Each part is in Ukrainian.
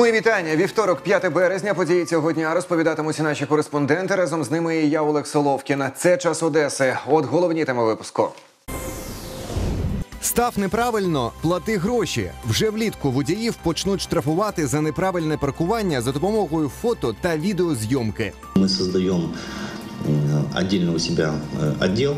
Мої вітання. Вівторок, 5 березня. Події цього дня розповідатимуть наші кореспонденти. Разом з ними і я Олег Соловкін. Це час Одеси. От головні теми випуску. Став неправильно, плати гроші. Вже влітку водіїв почнуть штрафувати за неправильне паркування за допомогою фото та відеозйомки. Мы создаем м, отдельно у себя э, отдел.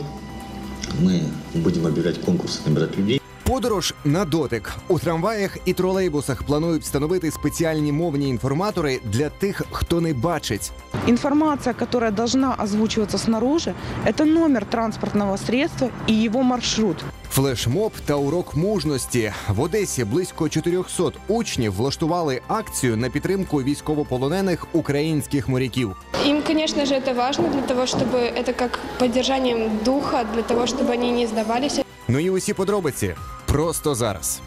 Мы будем объявлять конкурсы, набирать людей. Подорож на дотик у трамваях і тролейбусах планують встановити спеціальні мовні інформатори для тих, хто не бачить. Информация, которая должна озвучиваться снаружи, это номер транспортного средства и его маршрут. Флешмоб та урок мужності в Одесі близько 400 учнів влаштували акцію на підтримку військовополонених українських моряків. Им, конечно же, это важно для того, чтобы это как поддержанием духа, для того, чтобы они не сдавались. Ну і усі подробиці просто зараз.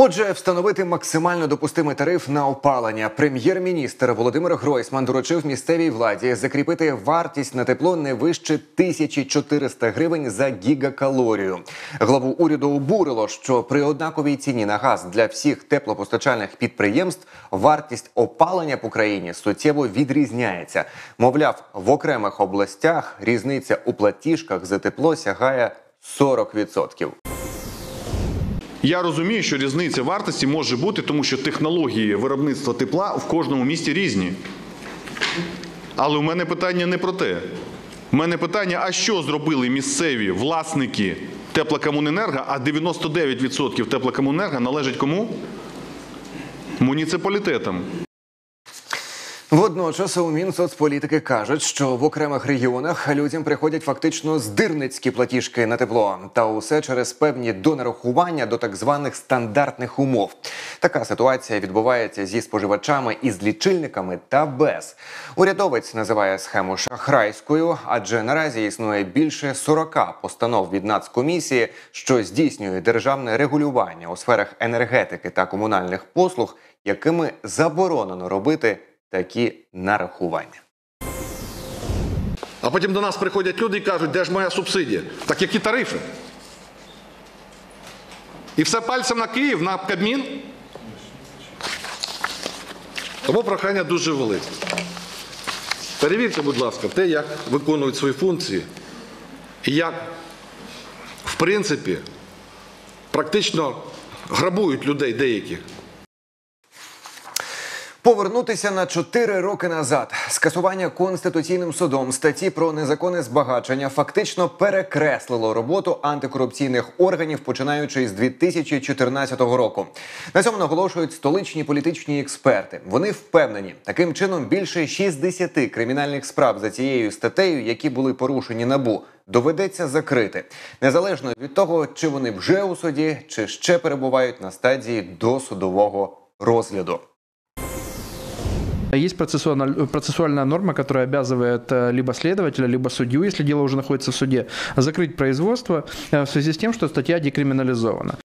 Отже, встановити максимально допустимий тариф на опалення. Прем'єр-міністр Володимир Гройсман доручив місцевій владі закріпити вартість на тепло не вище 1400 гривень за гігакалорію. Главу уряду обурило, що при однаковій ціні на газ для всіх теплопостачальних підприємств вартість опалення по країні суттєво відрізняється. Мовляв, в окремих областях різниця у платіжках за тепло сягає 40%. Я розумію, що різниця вартості може бути, тому що технології виробництва тепла в кожному місті різні. Але у мене питання не про те. У мене питання: а що зробили місцеві власники теплокомуненерго, а 99% теплокомуненерго належить кому? Муніципалітетам. Водночас у Мінсоцполітики кажуть, що в окремих регіонах людям приходять фактично здирницькі платіжки на тепло, та усе через певні донарахування до так званих стандартних умов. Така ситуація відбувається зі споживачами із лічильниками та без. Урядовець називає схему шахрайською, адже наразі існує більше 40 постанов від Нацкомісії, що здійснює державне регулювання у сферах енергетики та комунальних послуг, якими заборонено робити такі нарахування. А потім до нас приходять люди і кажуть, де ж моя субсидія? Так які тарифи? І все пальцем на Київ, на Кабмін? Тому прохання дуже велике. Перевірте, будь ласка, те, як виконують свої функції і як, в принципі, практично грабують людей деяких. Повернутися на 4 роки назад. Скасування конституційним судом статті про незаконне збагачення фактично перекреслило роботу антикорупційних органів, починаючи з 2014 року. На цьому наголошують столичні політичні експерти. Вони впевнені, таким чином більше 60 кримінальних справ за цією статтею, які були порушені набу. Доведеться закрити незалежно від того, чи вони вже у суді, чи ще перебувають на стадії досудового розгляду. Есть процессуальна- процессуальная норма, которая обязывает э, либо следователя, либо судью, если дело уже находится в суде, закрыть производство э, в связи с тем, что статья декриминализована.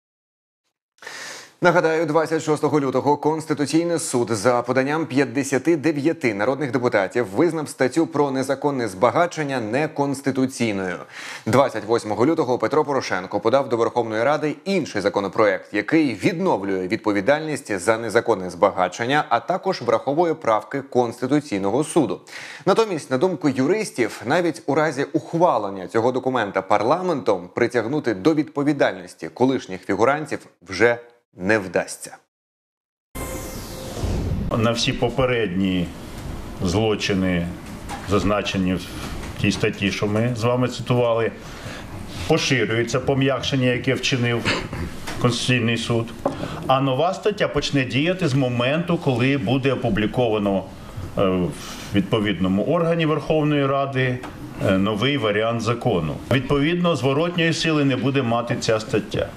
Нагадаю, 26 лютого Конституційний суд за поданням 59 народних депутатів визнав статтю про незаконне збагачення неконституційною. 28 лютого Петро Порошенко подав до Верховної Ради інший законопроект, який відновлює відповідальність за незаконне збагачення, а також враховує правки Конституційного суду. Натомість, на думку юристів, навіть у разі ухвалення цього документа парламентом притягнути до відповідальності колишніх фігурантів вже не вдасться. на всі попередні злочини, зазначені в тій статті, що ми з вами цитували, поширюється пом'якшення, яке вчинив Конституційний суд. А нова стаття почне діяти з моменту, коли буде опубліковано е, в відповідному органі Верховної Ради е, новий варіант закону. Відповідно, зворотньої сили не буде мати ця стаття.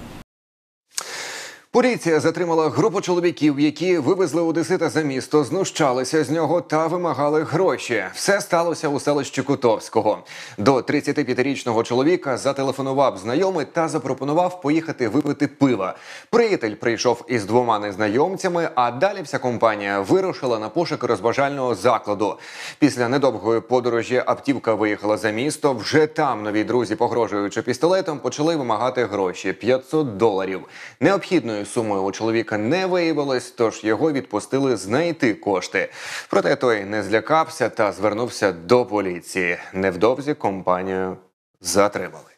Поліція затримала групу чоловіків, які вивезли одесита за місто, знущалися з нього та вимагали гроші. Все сталося у селищі Кутовського. До 35-річного чоловіка зателефонував знайомий та запропонував поїхати випити пива. Приятель прийшов із двома незнайомцями, а далі вся компанія вирушила на пошуки розважального закладу. Після недовгої подорожі автівка виїхала за місто. Вже там нові друзі, погрожуючи пістолетом, почали вимагати гроші 500 доларів. Необхідною сумою у чоловіка не виявилось, тож його відпустили знайти кошти. Проте той не злякався та звернувся до поліції. Невдовзі компанію затримали.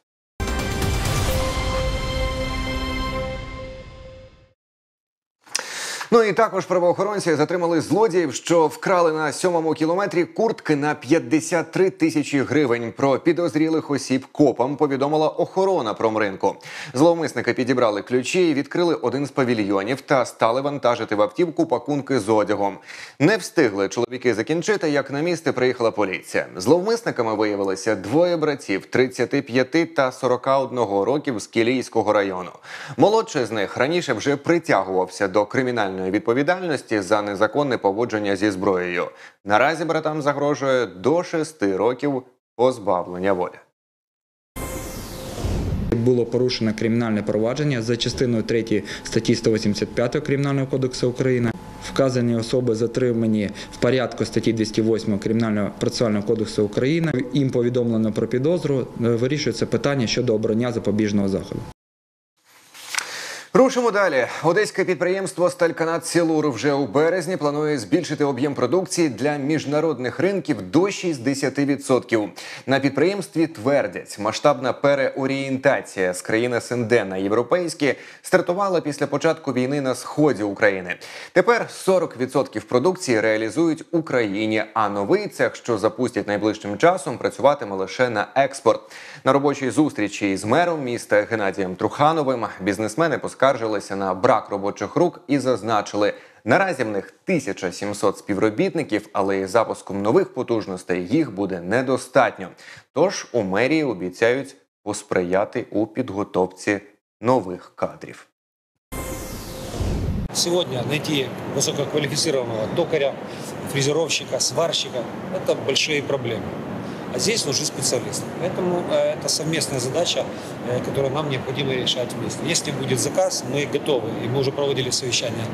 Ну і також правоохоронці затримали злодіїв, що вкрали на сьомому кілометрі куртки на 53 тисячі гривень. Про підозрілих осіб копам повідомила охорона промринку. Зловмисники підібрали ключі, відкрили один з павільйонів та стали вантажити в автівку пакунки з одягом. Не встигли чоловіки закінчити, як на місце приїхала поліція. Зловмисниками виявилися двоє братів 35 та 41 років з Кілійського району. Молодший з них раніше вже притягувався до кримінальної відповідальності за незаконне поводження зі зброєю. Наразі братам загрожує до 6 років позбавлення волі. Було порушено кримінальне провадження за частиною 3 статті 185 Кримінального кодексу України. Вказані особи затримані в порядку статті 208 Кримінального процесуального кодексу України. Їм повідомлено про підозру. Вирішується питання щодо обрання запобіжного заходу. Рушимо далі. Одеське підприємство Стальканат Сілур вже у березні планує збільшити об'єм продукції для міжнародних ринків до 60%. На підприємстві твердять, масштабна переорієнтація з країн СНД на європейські стартувала після початку війни на сході України. Тепер 40% продукції реалізують Україні, а новий цех, що запустять найближчим часом, працюватиме лише на експорт. На робочій зустрічі із мером міста Геннадієм Трухановим бізнесмени поскаржилися на брак робочих рук і зазначили. Наразі в них 1700 співробітників, але із запуском нових потужностей їх буде недостатньо. Тож у мерії обіцяють посприяти у підготовці нових кадрів. Сегодня найти высококвалифицированного токаря, фрезеровщика, сварщика – это большие проблемы. А здесь нужны специалисты. Поэтому э, это совместная задача, э, которую нам необходимо решать вместе. Если будет заказ, мы готовы. И мы уже проводили совещание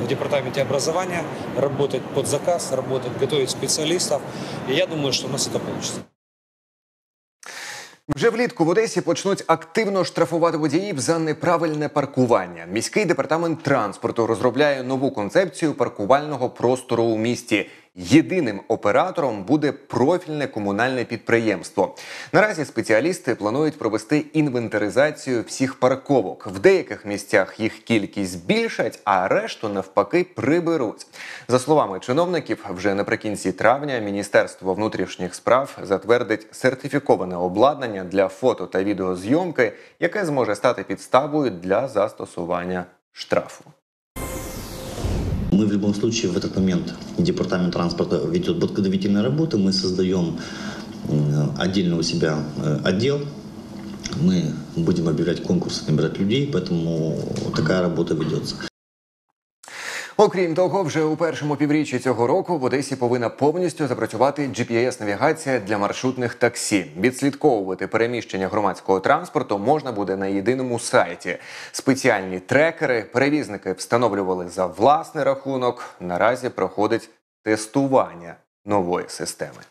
в департаменте образования, работать под заказ, работать, готовить специалистов. И я думаю, что у нас это получится. Вже влітку в Одесі почнуть активно штрафувати водіїв за неправильне паркування. Міський департамент транспорту розробляє нову концепцію паркувального простору у місті. Єдиним оператором буде профільне комунальне підприємство. Наразі спеціалісти планують провести інвентаризацію всіх парковок. В деяких місцях їх кількість збільшать, а решту навпаки приберуть. За словами чиновників, вже наприкінці травня Міністерство внутрішніх справ затвердить сертифіковане обладнання для фото та відеозйомки, яке зможе стати підставою для застосування штрафу. Мы в любом случае в этот момент департамент транспорта ведет подготовительные работы. Мы создаем э, отдельно у себя э, отдел. Мы будем объявлять конкурсы, набирать людей, поэтому такая работа ведется. Окрім того, вже у першому півріччі цього року в Одесі повинна повністю запрацювати GPS-навігація для маршрутних таксі. Відслідковувати переміщення громадського транспорту можна буде на єдиному сайті. Спеціальні трекери перевізники встановлювали за власний рахунок. Наразі проходить тестування нової системи.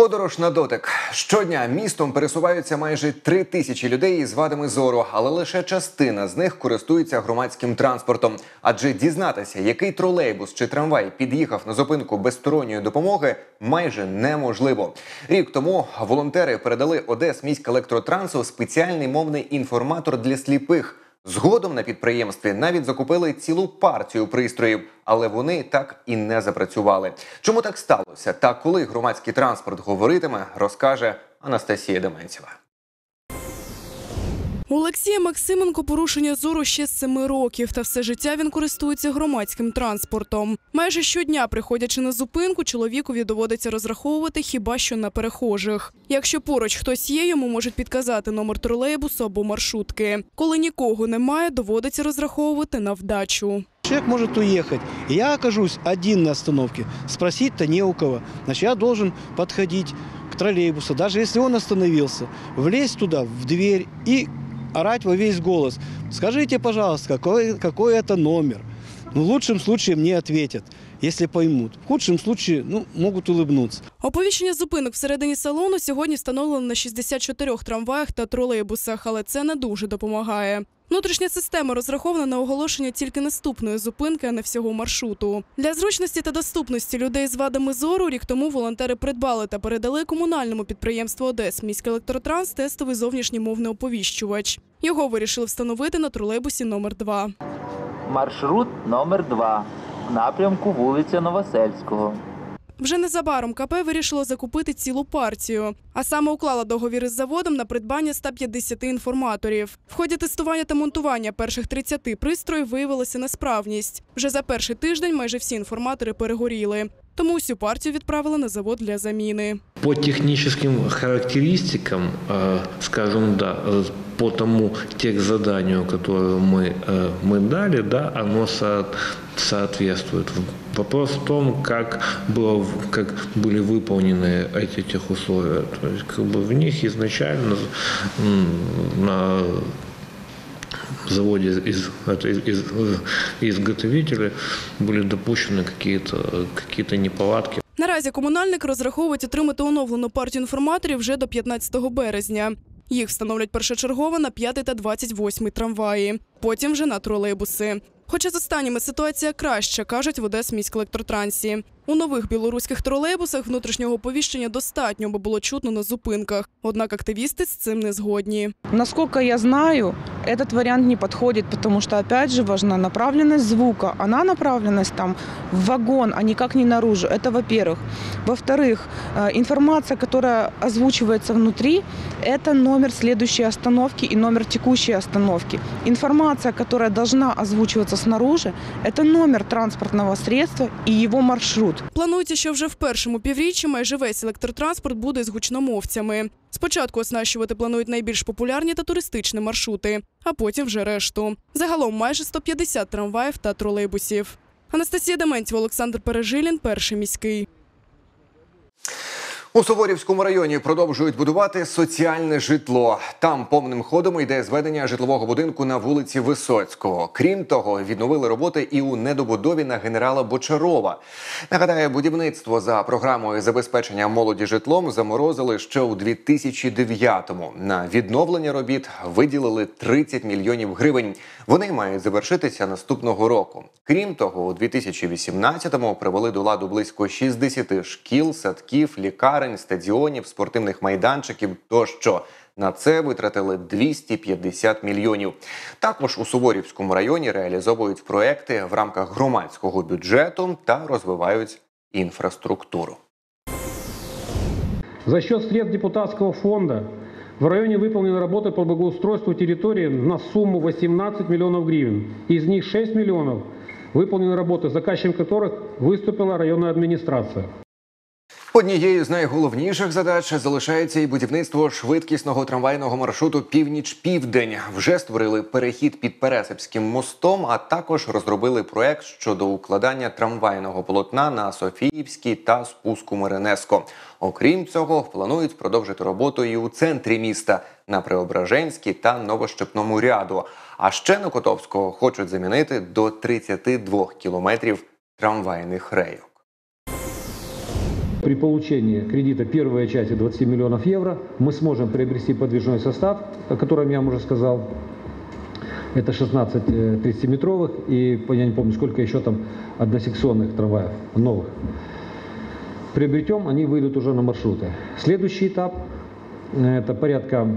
Подорож на дотик. Щодня містом пересуваються майже три тисячі людей із вадами зору, але лише частина з них користується громадським транспортом. Адже дізнатися, який тролейбус чи трамвай під'їхав на зупинку без сторонньої допомоги, майже неможливо. Рік тому волонтери передали Одес міськелектротрансу спеціальний мовний інформатор для сліпих. Згодом на підприємстві навіть закупили цілу партію пристроїв, але вони так і не запрацювали. Чому так сталося? Та коли громадський транспорт говоритиме, розкаже Анастасія Деменцева. У Олексія Максименко порушення зору ще з семи років, та все життя він користується громадським транспортом. Майже щодня, приходячи на зупинку, чоловікові доводиться розраховувати хіба що на перехожих. Якщо поруч хтось є, йому можуть підказати номер тролейбусу або маршрутки. Коли нікого немає, доводиться розраховувати на вдачу. Человек может уехать. Я окажусь один на остановке. Спросить-то не у кого. Значит, я должен подходить к троллейбусу, даже если он остановился, влезть туда, в дверь и орать во весь голос. Скажите, пожалуйста, какой, какой это номер? Ну, в лучшем случае мне ответят. если поймут. В худшем случае ну, могут улыбнуться. Оповіщення зупинок всередині салону сьогодні встановлено на 64 трамваях та тролейбусах, але це не дуже допомагає. Внутрішня система розрахована на оголошення тільки наступної зупинки, а не всього маршруту. Для зручності та доступності людей з вадами зору рік тому волонтери придбали та передали комунальному підприємству Одес міський електротранс тестовий зовнішній мовний оповіщувач. Його вирішили встановити на тролейбусі номер 2 Маршрут номер 2 в напрямку вулиця Новосельського. Вже незабаром КП вирішило закупити цілу партію, а саме уклала договір із заводом на придбання 150 інформаторів. В ході тестування та монтування перших 30 пристроїв виявилася несправність. Вже за перший тиждень майже всі інформатори перегоріли Тому всю партію відправили на завод для заміни. По техническим характеристикам, э, скажем, да, э, по тому техзаданию, которое мы, э, мы дали, да, оно со- соответствует. Вопрос в том, как, было, в- как были выполнены эти техусловия. То есть, как бы в них изначально м, на заводе из, это, из, из- изготовителя были допущены какие-то какие неполадки. Наразі комунальник розраховують отримати оновлену партію інформаторів вже до 15 березня. Їх встановлять першочергово на 5 та 28 трамваї, потім вже на тролейбуси. Хоча з останніми ситуація краща, кажуть в Одесміськелектротрансі. У нових білоруських тролейбусах внутрішнього оповіщення достатньо, бо було чутно на зупинках. Однак активісти з цим не згодні. Насколько я знаю, этот вариант не подходит, потому что, опять же, важна направленность звука. Она направленность там в вагон, а никак не наружу. Это во-первых. Во-вторых, э, информация, которая озвучивается внутри, это номер следующей остановки и номер текущей остановки. Информация, которая должна озвучиваться снаружи, это номер транспортного средства и его маршрут. Планується, що вже в першому півріччі майже весь електротранспорт буде з гучномовцями. Спочатку оснащувати планують найбільш популярні та туристичні маршрути, а потім вже решту. Загалом майже 150 трамваїв та тролейбусів. Анастасія Дементьєва, Олександр Пережилін, перший міський. У Суворівському районі продовжують будувати соціальне житло. Там повним ходом йде зведення житлового будинку на вулиці Висоцького. Крім того, відновили роботи і у недобудові на генерала Бочарова. Нагадаю, будівництво за програмою забезпечення молоді житлом заморозили ще у 2009-му. На відновлення робіт виділили 30 мільйонів гривень. Вони мають завершитися наступного року. Крім того, у 2018-му привели до ладу близько 60 шкіл, садків, лікарень, стадіонів, спортивних майданчиків тощо. На це витратили 250 мільйонів. Також у Суворівському районі реалізовують проекти в рамках громадського бюджету та розвивають інфраструктуру. За счет средств депутатского фонда в районе выполнены работы по благоустройству территории на сумму 18 миллионов гривен. Из них 6 миллионов выполнены работы, заказчиком которых выступила районная администрация. Однією з найголовніших задач залишається і будівництво швидкісного трамвайного маршруту Північ-Південь. Вже створили перехід під Пересипським мостом, а також розробили проект щодо укладання трамвайного полотна на Софіївській та спуску Миренеско. Окрім цього, планують продовжити роботу і у центрі міста на Преображенській та Новощепному ряду. А ще на Котовського хочуть замінити до 32 кілометрів трамвайних рейок. При получении кредита первой части 20 миллионов евро мы сможем приобрести подвижной состав, о котором я вам уже сказал. Это 16 э, 30-метровых и я не помню, сколько еще там односекционных трамваев новых. Приобретем, они выйдут уже на маршруты. Следующий этап э, это порядка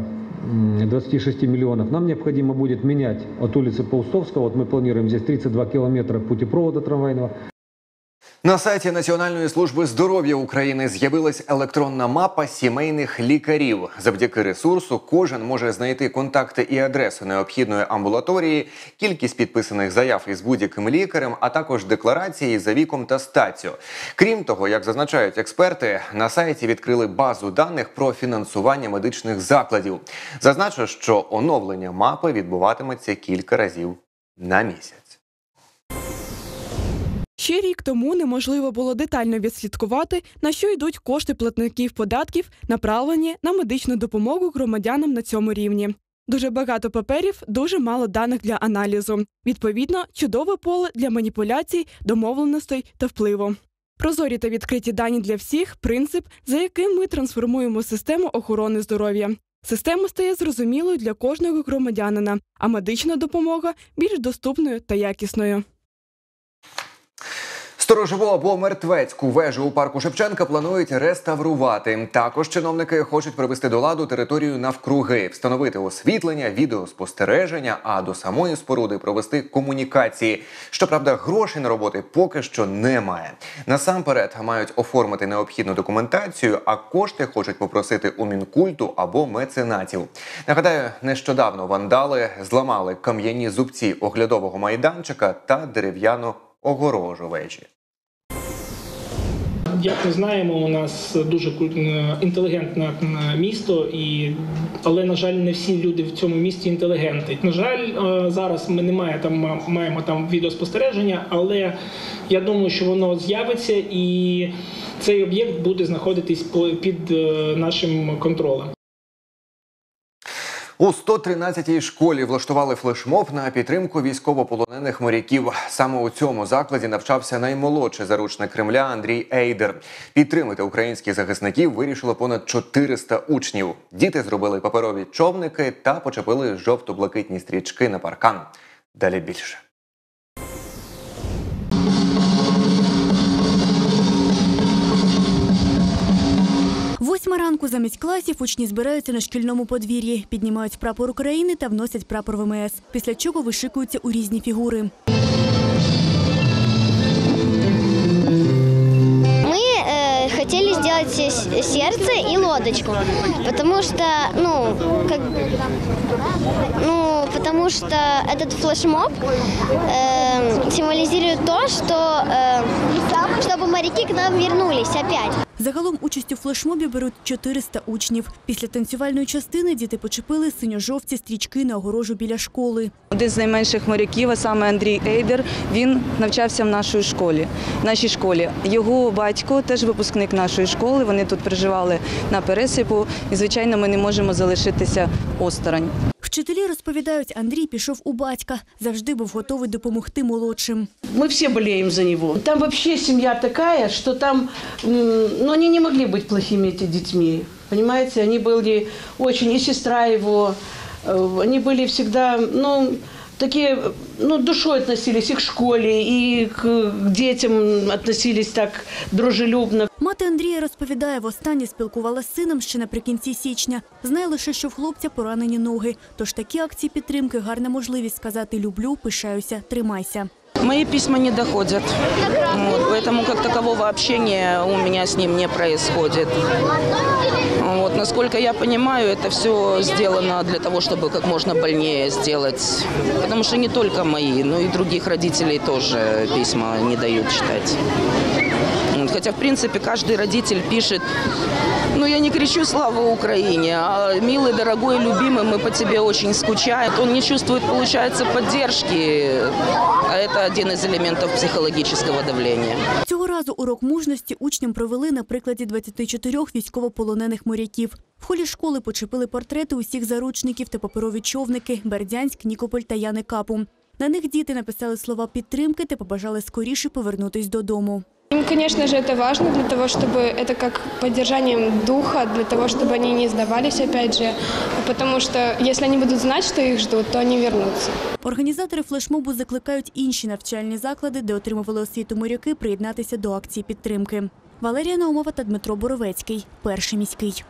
м, 26 миллионов. Нам необходимо будет менять от улицы Паустовского, вот мы планируем здесь 32 километра путепровода трамвайного, На сайті Національної служби здоров'я України з'явилась електронна мапа сімейних лікарів. Завдяки ресурсу кожен може знайти контакти і адресу необхідної амбулаторії, кількість підписаних заяв із будь-яким лікарем, а також декларації за віком та статтю. Крім того, як зазначають експерти, на сайті відкрили базу даних про фінансування медичних закладів. Зазначу, що оновлення мапи відбуватиметься кілька разів на місяць. Ще рік тому неможливо було детально відслідкувати, на що йдуть кошти платників податків, направлені на медичну допомогу громадянам на цьому рівні. Дуже багато паперів, дуже мало даних для аналізу. Відповідно, чудове поле для маніпуляцій, домовленостей та впливу. Прозорі та відкриті дані для всіх принцип, за яким ми трансформуємо систему охорони здоров'я. Система стає зрозумілою для кожного громадянина, а медична допомога більш доступною та якісною. Сторожову або мертвецьку вежу у парку Шевченка планують реставрувати. Також чиновники хочуть привести до ладу територію навкруги, встановити освітлення, відеоспостереження, а до самої споруди провести комунікації. Щоправда, грошей на роботи поки що немає. Насамперед мають оформити необхідну документацію, а кошти хочуть попросити у мінкульту або меценатів. Нагадаю, нещодавно вандали зламали кам'яні зубці оглядового майданчика та дерев'яну огорожу вежі. Як ми знаємо, у нас дуже куль- інтелігентне місто, і але на жаль, не всі люди в цьому місті інтелігенти. На жаль, е, зараз ми не маємо там маємо там відеоспостереження, але я думаю, що воно з'явиться і цей об'єкт буде знаходитись під е, нашим контролем. У 113-й школі влаштували флешмоб на підтримку військовополонених моряків. Саме у цьому закладі навчався наймолодший заручник Кремля Андрій Ейдер. Підтримати українських захисників вирішило понад 400 учнів. Діти зробили паперові човники та почепили жовто-блакитні стрічки на паркан. Далі більше. Восьма ранку замість класів учні збираються на шкільному подвір'ї, піднімають прапор України та вносять прапор ВМС. Після чого вишикуються у різні фігури. Мы э, хотели сделать се- сердце и лодочку, потому что, ну, как, ну, потому что этот флешмоб э, символизирует то, что э, чтобы моряки к нам вернулись опять. Загалом участь у флешмобі беруть 400 учнів. Після танцювальної частини діти почепили синьо-жовті стрічки на огорожу біля школи. Один з найменших моряків, а саме Андрій Ейдер, він навчався в нашій школі. В нашій школі. Його батько теж випускник нашої школи. Вони тут проживали на пересипу. І, звичайно, ми не можемо залишитися осторонь. Вчителі розповідають, Андрій пішов у батька, завжди був готовий допомогти молодшим. Мы все болеем за него. Там вообще семья такая, что там, м, ну, они не могли быть плохими эти детьми. Понимаете, они были очень, и сестра его, э, они были всегда, ну, такие, ну, душой относились и к школе, и к, к детям относились так дружелюбно. Мати Андрія розповідає, востаннє спілкувалася з сином ще наприкінці січня. Знає лише, що в хлопця поранені ноги. Тож такі акції підтримки гарна можливість сказати люблю, пишаюся, тримайся. Мои письма не доходят, вот, поэтому как такового общения у меня с ним не происходит. Вот, насколько я понимаю, это все сделано для того, чтобы как можно больнее сделать. Потому что не только мои, но и других родителей тоже письма не дают читать. Вот, хотя, в принципе, каждый родитель пишет, ну, я не кричу «Слава Украине», а «Милый, дорогой, любимый, мы по тебе очень скучаем». Он не чувствует, получается, поддержки, а это один из элементов психологического давления. Цього разу урок мужності учням провели на прикладі 24 військовополонених моряків. В холі школи почепили портрети усіх заручників та паперові човники Бердянськ, Нікополь та Яни Капу. На них діти написали слова підтримки та побажали скоріше повернутись додому. Им, конечно же, это важно для того, чтобы это как поддержанием духа, для того, чтобы они не сдавались, опять же, потому что если они будут знать, что их ждут, то они вернутся. Організатори флешмобу закликають інші навчальні заклади, де отримували освіту моряки, приєднатися до акції підтримки. Валерія Наумова та Дмитро Боровецький. Перший міський.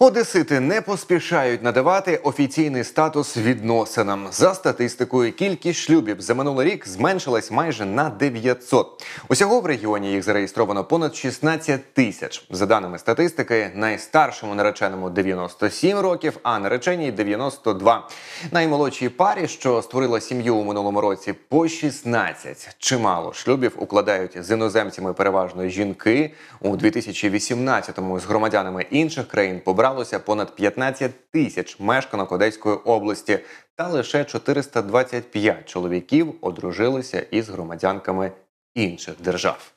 Одесити не поспішають надавати офіційний статус відносинам. За статистикою, кількість шлюбів за минулий рік зменшилась майже на 900. Усього в регіоні їх зареєстровано понад 16 тисяч. За даними статистики, найстаршому нареченому 97 років, а нареченій 92. Наймолодшій парі, що створила сім'ю у минулому році, по 16. Чимало шлюбів укладають з іноземцями переважно жінки. У 2018-му з громадянами інших країн побралося понад 15 тисяч мешканок Одеської області, та лише 425 чоловіків одружилися із громадянками інших держав.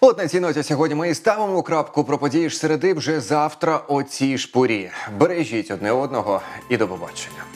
От на цій ноті сьогодні ми і ставимо крапку про події ж середи вже завтра о цій ж. Бережіть одне одного і до побачення.